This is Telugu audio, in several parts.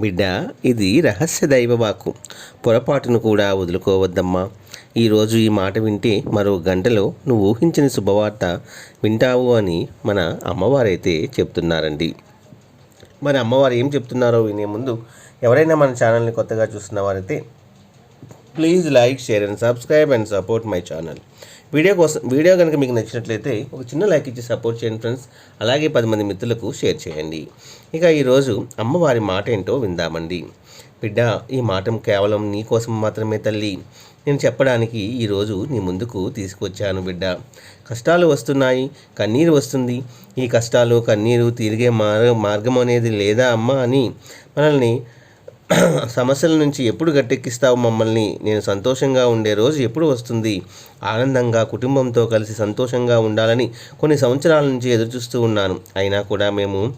బిడ్డ ఇది రహస్య దైవవాకు పొరపాటును కూడా వదులుకోవద్దమ్మా. ఈరోజు ఈ మాట వింటే మరో గంటలో నువ్వు ఊహించిన శుభవార్త వింటావు అని మన అమ్మవారైతే చెప్తున్నారండి. మరి అమ్మవారు ఏం చెప్తున్నారో వినే ముందు ఎవరైనా మన ఛానల్ని కొత్తగా చూస్తున్న వారైతే please like share and subscribe and support my channel. Video కోసం వీడియో కనుక మీకు నచ్చినట్లయితే ఒక చిన్న లైక్ ఇచ్చి సపోర్ట్ చేయండి ఫ్రెండ్స్. అలాగే పది మంది మిత్రులకు షేర్ చేయండి. ఇక ఈరోజు అమ్మవారి మాట ఏంటో విందామండి. బిడ్డ ఈ మాట కేవలం నీ కోసం మాత్రమే తల్లి. నేను చెప్పడానికి ఈరోజు నీ ముందుకు తీసుకొచ్చాను బిడ్డ. కష్టాలు వస్తున్నాయి కన్నీరు వస్తుంది. ఈ కష్టాలు కన్నీరు తిరిగే మార్గం అనేది లేదా అమ్మ అని మనల్ని సమస్యల నుంచి ఎప్పుడు గట్టెక్కిస్తావు మమ్మల్ని? నేను సంతోషంగా ఉండే రోజు ఎప్పుడు వస్తుంది? ఆనందంగా కుటుంబంతో కలిసి సంతోషంగా ఉండాలని కొన్ని సంవత్సరాల నుంచి ఎదురుచూస్తూ ఉన్నాను. అయినా కూడా మేము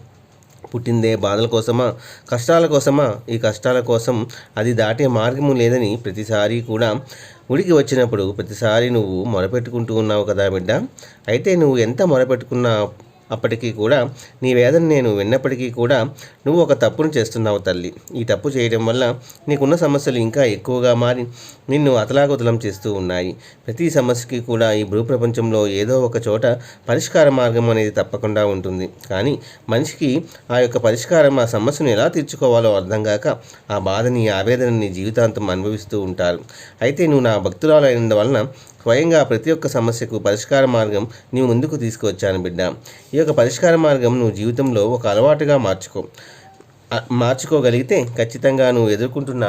పుట్టిందే బాధల కోసమా? కష్టాల కోసమా? ఈ కష్టాల కోసం అది దాటే మార్గము లేదని ప్రతిసారి కూడా ఉడికి వచ్చినప్పుడు ప్రతిసారి నువ్వు మొరపెట్టుకుంటూ ఉన్నావు కదా బిడ్డ. అయితే నువ్వు ఎంత మొరపెట్టుకున్నా అప్పటికీ కూడా నీ వేదన నేను విన్నప్పటికీ కూడా నువ్వు ఒక తప్పును చేస్తున్నావు తల్లి. ఈ తప్పు చేయడం వల్ల నీకున్న సమస్యలు ఇంకా ఎక్కువగా మారి నిన్ను అతలాకుతలం చేస్తూ ఉన్నాయి. ప్రతి సమస్యకి కూడా ఈ భూప్రపంచంలో ఏదో ఒక చోట పరిష్కార మార్గం అనేది తప్పకుండా ఉంటుంది. కానీ మనిషికి ఆ యొక్క పరిష్కారం ఆ సమస్యను ఎలా తీర్చుకోవాలో అర్థం కాక ఆ బాధని ఆవేదనని జీవితాంతం అనుభవిస్తూ ఉంటారు. అయితే నువ్వు నా భక్తురాలైనందు వలన స్వయంగా ప్రతి ఒక్క సమస్యకు పరిష్కార మార్గం నీవు ముందుకు తీసుకువచ్చాను బిడ్డ. ఈ యొక్క పరిష్కార మార్గం నువ్వు జీవితంలో ఒక అలవాటుగా మార్చుకో. మార్చుకోగలిగితే ఖచ్చితంగా నువ్వు ఎదుర్కొంటున్న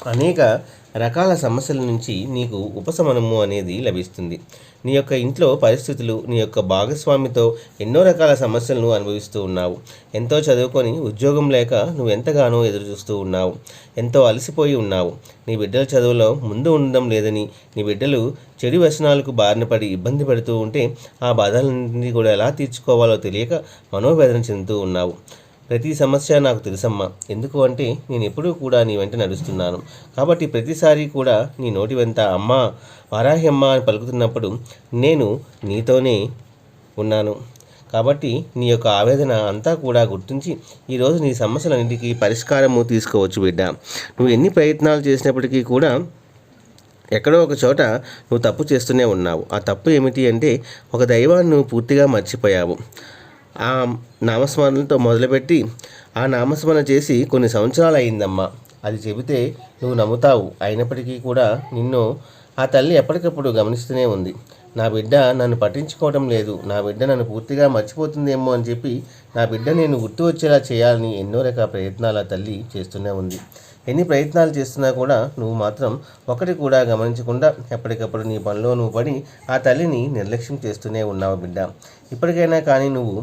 అనేక రకాల సమస్యల నుంచి నీకు ఉపశమనము అనేది లభిస్తుంది. నీ యొక్క ఇంట్లో పరిస్థితులు నీ యొక్క భాగస్వామితో ఎన్నో రకాల సమస్యలను అనుభవిస్తూ ఉన్నావు. ఎంతో చదువుకొని ఉద్యోగం లేక నువ్వు ఎంతగానో ఎదురు చూస్తూ ఉన్నావు. ఎంతో అలసిపోయి ఉన్నావు. నీ బిడ్డల చదువులో ముందు ఉండడం లేదని నీ బిడ్డలు చెడు వ్యసనాలకు బారిన పడి ఇబ్బంది పడుతూ ఉంటే ఆ బాధలన్నింటినీ కూడా ఎలా తీర్చుకోవాలో తెలియక మనోవేదన చెందుతూ ఉన్నావు. ప్రతి సమస్య నాకు తెలుసమ్మా. ఎందుకు అంటే నేను ఎప్పుడూ కూడా నీ వెంట నడుస్తున్నాను. కాబట్టి ప్రతిసారి కూడా నీ నోటి వెంట అమ్మా వారాహ్యమ్మ అని పలుకుతున్నప్పుడు నేను నీతోనే ఉన్నాను. కాబట్టి నీ యొక్క ఆవేదన అంతా కూడా గుర్తించి ఈరోజు నీ సమస్యలన్నింటికీ పరిష్కారము తీసుకోవచ్చు బిడ్డ. నువ్వు ఎన్ని ప్రయత్నాలు చేసినప్పటికీ కూడా ఎక్కడో ఒక చోట నువ్వు తప్పు చేస్తూనే ఉన్నావు. ఆ తప్పు ఏమిటి అంటే ఒక దైవాన్ని నువ్వు పూర్తిగా మర్చిపోయావు. ఆ నామస్మరణతో మొదలుపెట్టి ఆ నామస్మరణ చేసి కొన్ని సంవత్సరాలు అయిందమ్మా అది చెబితే నువ్వు నమ్ముతావు. అయినప్పటికీ కూడా నిన్ను ఆ తల్లి ఎప్పటికప్పుడు గమనిస్తూనే ఉంది. నా బిడ్డ నన్ను పట్టించుకోవడం లేదు. నా బిడ్డ నన్ను పూర్తిగా మర్చిపోతుందేమో అని చెప్పి నా బిడ్డ నేను గుర్తు వచ్చేలా చేయాలని ఎన్నో రకాల ప్రయత్నాలు ఆ తల్లి చేస్తూనే ఉంది. ఎన్ని ప్రయత్నాలు చేస్తున్నా కూడా నువ్వు మాత్రం ఒకటి కూడా గమనించకుండా ఎప్పటికప్పుడు నీ పనిలో నువ్వు పడి ఆ తల్లిని నిర్లక్ష్యం చేస్తూనే ఉన్నావు బిడ్డ. ఇప్పటికైనా కానీ నువ్వు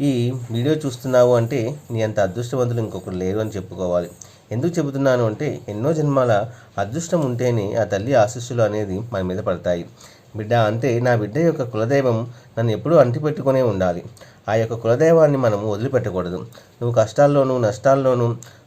ఈ వీడియో చూస్తున్నావు అంటే నీ అంత అదృష్టవంతులు ఇంకొకరు లేరు అని చెప్పుకోవాలి. ఎందుకు చెబుతున్నాను అంటే ఎన్నో జన్మాల అదృష్టం ఉంటేనే ఆ తల్లి ఆశీస్సులు అనేది మన మీద పడతాయి. బిడ్డ అంతే నా బిడ్డ యొక్క కులదైవం నన్ను ఎప్పుడూ అంటిపెట్టుకునే ఉండాలి. ఆ యొక్క కులదైవాన్ని మనం వదిలిపెట్టకూడదు. నువ్వు కష్టాల్లోనూ నష్టాల్లోనూ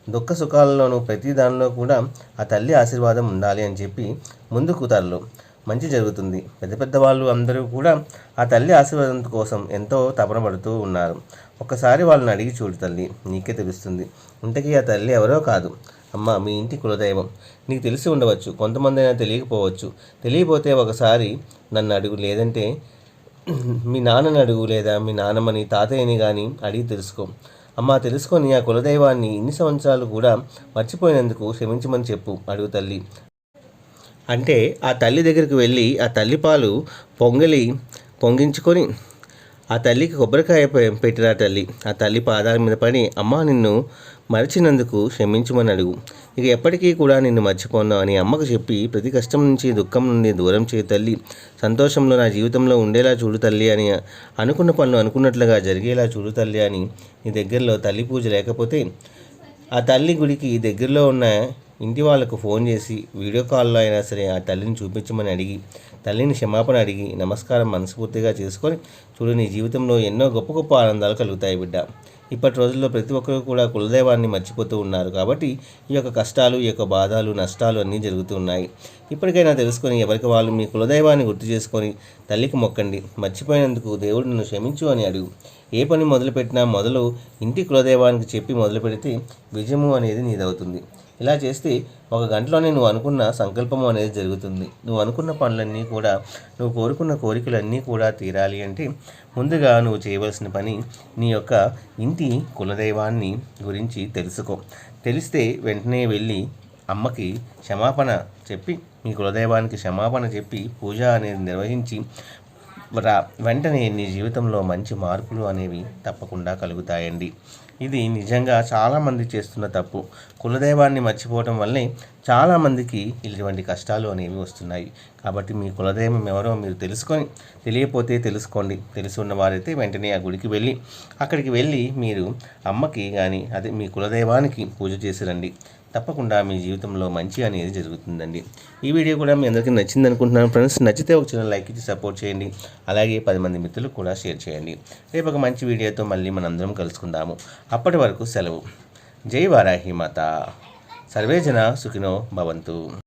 దుఃఖ సుఖాలలోనూ ప్రతి దానిలో కూడా ఆ తల్లి ఆశీర్వాదం ఉండాలి అని చెప్పి ముందుకు తరలు. మంచి జరుగుతుంది. పెద్ద పెద్ద వాళ్ళు అందరూ కూడా ఆ తల్లి ఆశీర్వాదం కోసం ఎంతో తపన పడుతూ ఉన్నారు. ఒక్కసారి వాళ్ళని అడిగి చూడు తల్లి నీకే తెలుస్తుంది. ఇంతకీ ఆ తల్లి ఎవరో కాదు. అమ్మ మీ ఇంటి కులదైవం. నీకు తెలిసి ఉండవచ్చు కొంతమంది అయినా తెలియకపోవచ్చు. తెలియపోతే ఒకసారి నన్ను అడుగు లేదంటే మీ నాన్నని అడుగు లేదా మీ నాన్నమ్మని తాతయ్యని కానీ అడిగి తెలుసుకో. అమ్మ తెలుసుకొని ఆ కులదైవాన్ని ఇన్ని సంవత్సరాలు కూడా మర్చిపోయినందుకు క్షమించమని చెప్పు అడుగు తల్లి. అంటే ఆ తల్లి దగ్గరికి వెళ్ళి ఆ తల్లి పాలు పొంగలి పొంగించుకొని ఆ తల్లికి కొబ్బరికాయ పెట్టిన తల్లి. ఆ తల్లి పాదాల మీద పడి అమ్మ నిన్ను మరిచినందుకు క్షమించమని అడుగు. ఇక ఎప్పటికీ కూడా నిన్ను మర్చిపోను అని అమ్మకు చెప్పి ప్రతి కష్టం నుంచి దుఃఖం నుండి దూరం చేయ తల్లి. సంతోషంలో నా జీవితంలో ఉండేలా చూడు తల్లి అని అనుకున్న పనులు అనుకున్నట్లుగా జరిగేలా చూడు తల్లి అని నీ దగ్గరలో తల్లి పూజ లేకపోతే ఆ తల్లి గుడికి దగ్గరలో ఉన్న ఇంటి వాళ్ళకు ఫోన్ చేసి వీడియో కాల్లో అయినా సరే ఆ తల్లిని చూపించమని అడిగి తల్లిని క్షమాపణ అడిగి నమస్కారం మనస్ఫూర్తిగా చేసుకొని చూడు నీ జీవితంలో ఎన్నో గొప్ప గొప్ప ఆనందాలు కలుగుతాయి బిడ్డ. ఇప్పటి రోజుల్లో ప్రతి ఒక్కరు కూడా కులదైవాన్ని మర్చిపోతూ ఉన్నారు కాబట్టి ఈ యొక్క కష్టాలు ఈ యొక్క బాధలు నష్టాలు అన్నీ జరుగుతూ ఉన్నాయి ఇప్పటికైనా తెలుసుకొని ఎవరికి వాళ్ళు మీ కులదైవాన్ని గుర్తు చేసుకొని తల్లికి మొక్కండి. మర్చిపోయినందుకు దేవుడు నన్ను క్షమించు అని అడుగు. ఏ పని మొదలుపెట్టినా మొదలు ఇంటి కులదైవానికి చెప్పి మొదలు పెడితే విజయము అనేది నీదవుతుంది. ఇలా చేస్తే ఒక గంటలోనే నువ్వు అనుకున్న సంకల్పం అనేది జరుగుతుంది. నువ్వు అనుకున్న పనులన్నీ కూడా నువ్వు కోరుకున్న కోరికలన్నీ కూడా తీరాలి అంటే ముందుగా నువ్వు చేయవలసిన పని నీ యొక్క ఇంటి కులదైవాన్ని గురించి తెలుసుకో. తెలిస్తే వెంటనే వెళ్ళి అమ్మకి క్షమాపణ చెప్పి మీ కులదైవానికి క్షమాపణ చెప్పి పూజ అనేది నిర్వహించి రా వెంటనే నీ జీవితంలో మంచి మార్పులు అనేవి తప్పకుండా కలుగుతాయండి. ఇది నిజంగా చాలామంది చేస్తున్న తప్పు. కులదైవాన్ని మర్చిపోవడం వల్లే చాలామందికి ఇటువంటి కష్టాలు అనేవి వస్తున్నాయి. కాబట్టి మీ కులదైవం ఎవరో మీరు తెలుసుకొని తెలియపోతే తెలుసుకోండి. తెలిసి ఉన్నవారైతే వెంటనే ఆ గుడికి వెళ్ళి అక్కడికి వెళ్ళి మీరు అమ్మకి కానీ అదే మీ కులదైవానికి పూజ చేసి రండి. తప్పకుండా మీ జీవితంలో మంచి అనేది జరుగుతుందండి. ఈ వీడియో కూడా మీ అందరికీ నచ్చింది అనుకుంటున్నాను ఫ్రెండ్స్ నచ్చితే ఒక చిన్న లైక్ ఇచ్చి సపోర్ట్ చేయండి. అలాగే పది మంది మిత్రులు కూడా షేర్ చేయండి. రేపు ఒక మంచి వీడియోతో మళ్ళీ మనందరం కలుసుకుందాము. అప్పటి వరకు సెలవు. జై వారాహి మాత. సర్వేజన సుఖినో భవంతు.